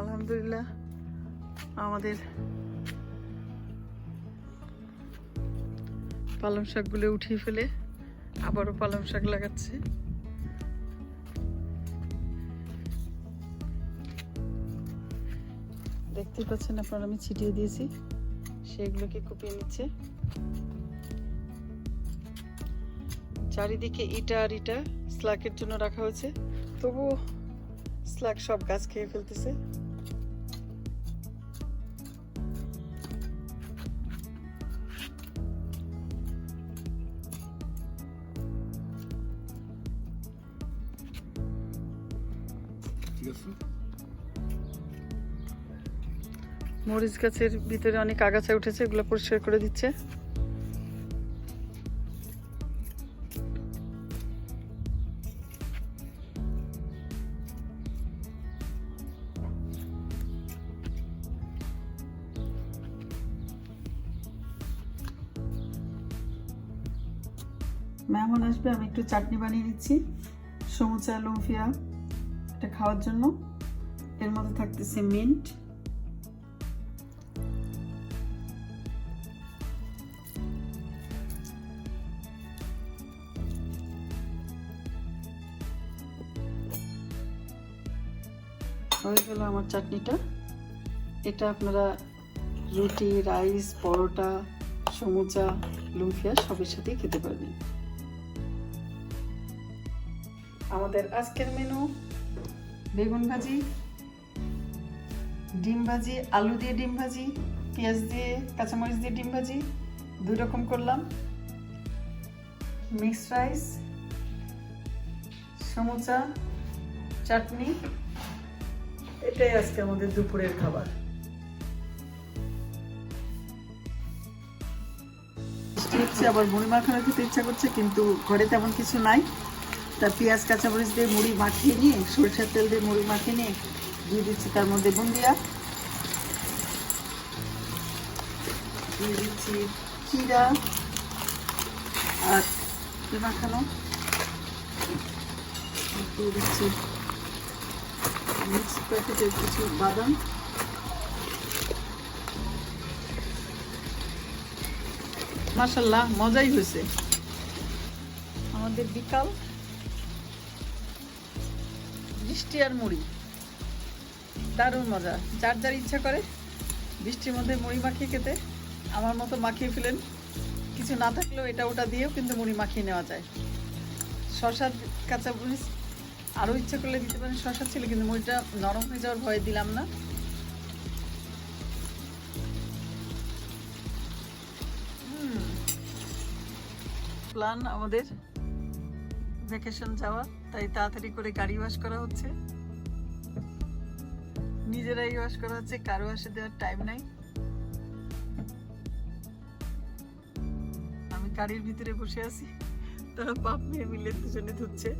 আলহামদুলিল্লাহ। আমাদের পালং শাকগুলো উঠিয়ে ফেলে আবারও পালং শাক লাগাচ্ছে। দেখতে পাচ্ছেন আপনারা, আমি ছিটিয়ে দিয়েছি। সেগুলোকে কুপিয়ে নিচ্ছে? চারিদিকে ইটা আর ইটা স্লাকের জন্য রাখা হয়েছে। তবুও স্লাক সব গাছ খেয়ে ফেলতেছে। মরিচ গাছের ভিতরে অনেক আগাছা উঠেছে এগুলো পরিষ্কার করে দিচ্ছে। মেহমান আসবে আমি একটু চাটনি বানিয়ে দিচ্ছি সমুচা লুমফিয়া এটা খাওয়ার জন্য। এর মধ্যে থাকতেছে মিন্ট। হয়ে গেল আমার চাটনিটা। এটা আপনারা রুটি, রাইস, পরোটা, সমুচা লুমফিয়া সবের সাথেই খেতে পারবেন। আমাদের আজকের মেনু বেগুন ভাজি ডিম ভাজি আলু দিয়ে ডিম ভাজি পেঁয়াজ দিয়ে কাঁচামরিচ দিয়ে ডিম ভাজি দুই রকম করলাম। মিক্সড রাইস সমুচা চাটনি। এটাই আজকে আমাদের দুপুরের খাবার। হচ্ছে আবার মুড়ি মাখানো খেতে ইচ্ছা করছে কিন্তু ঘরে তেমন কিছু নাই। তা পেঁয়াজ, কাঁচামরিচ দিয়ে মুড়ি মাখিয়ে নিয়ে, সরিষার তেল দিয়ে মুড়ি মাখিয়ে নিয়ে দিয়ে দিচ্ছি তার মধ্যে বুন্দিয়া। দিয়ে দিচ্ছি চিরা আর কি মাখানো? দিয়ে দিচ্ছি মিক্স প্যাকেটের কিছু বাদাম। মাসাল্লাহ মজাই হয়েছে। আমাদের বিকাল। বৃষ্টি আর মুড়ি। দারুণ মজা। যার যার ইচ্ছা করে বৃষ্টির মধ্যে মুড়ি মাখিয়ে খেতে, আমার মতো মাখিয়ে ফেলেন। কিছু না থাকলেও এটা ওটা দিয়েও কিন্তু মুড়ি মাখিয়ে নেওয়া যায়। শশার কাঁচা মরিচ আরও ইচ্ছা করলে দিতে পারেন। শশা ছিল কিন্তু মুড়িটা নরম হয়ে যাওয়ার ভয়ে দিলাম না। প্ল্যান আমাদের ভ্যাকেশন যাওয়া, তাই তাড়াতাড়ি করে গাড়ি ওয়াশ করা হচ্ছে। নিজেরাই ওয়াশ করা হচ্ছে, কারও আসে দেওয়ার টাইম নাই। আমি গাড়ির ভিতরে বসে আছি, তারা বাপ মেয়ে মিলে দুজনে ধুচ্ছে।